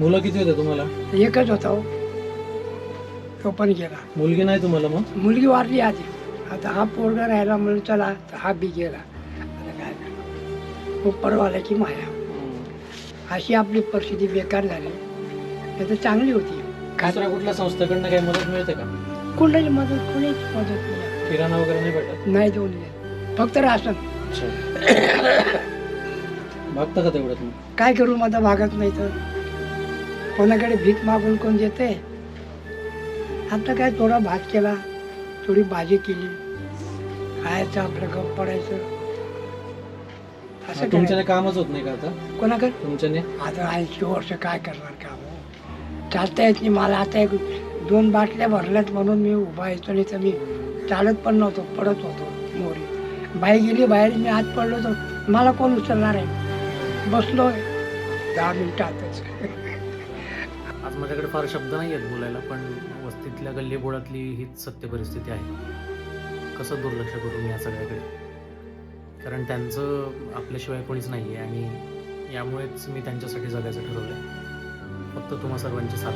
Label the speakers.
Speaker 1: मुलं किती होते तुम्हाला?
Speaker 2: एकच होता हो. तो पण गेला.
Speaker 1: मुलगी नाही तुम्हाला मग?
Speaker 2: मुलगी वारली आधी. आता हा पोरगा राहिला म्हणून चला तर हा बी गेला. आता काय करणार? उपरवाल्याची माया. अशी आपली परिस्थिती बेकार झाली. नाही तर चांगली होती.
Speaker 1: दुसऱ्या कुठल्या संस्थेकडनं काही मदत मिळते का?
Speaker 2: कोणाची मदत? कोणाची मदत नाही.
Speaker 1: किराणा वगैरे नाही भेटत?
Speaker 2: नाही देऊन देत. फक्त राशन.
Speaker 1: भागता का तेवढं तुम्ही?
Speaker 2: काय करू? माझा भागत नाही तर. कोणाकडे भीक मागून कोण देते आता काय थोडा भात केला थोडी भाजी केली. खायचं आपलं गप पडायचं. असं
Speaker 1: तुमच्याने. कामच होत नाही का आता?
Speaker 2: कोणाकडे?
Speaker 1: तुमच्याने?
Speaker 2: आता ऐंशी वर्ष काय करणार काम? चालता येत नाही मला आता एक दोन बाटल्या भरल्यात म्हणून मी उभा यायचो नाही तर मी चालत पण नव्हतो पडत होतो मोरी. बाई गेली बाहेर मी आत पडलो तर मला कोण उचलणार आहे? बसलो दहा मिनिटातच
Speaker 3: आज माझ्याकडे फार शब्द नाही आहेत बोलायला पण वस्तीतल्या गल्लीबोळातली हीच सत्य परिस्थिती आहे. कसं दुर्लक्ष करू मी या सगळ्याकडे? कारण त्यांचं आपल्याशिवाय कोणीच नाही आहे आणि यामुळेच मी त्यांच्यासाठी जगायचं ठरवलं आहे फक्त तुम्हा सर्वांची साथ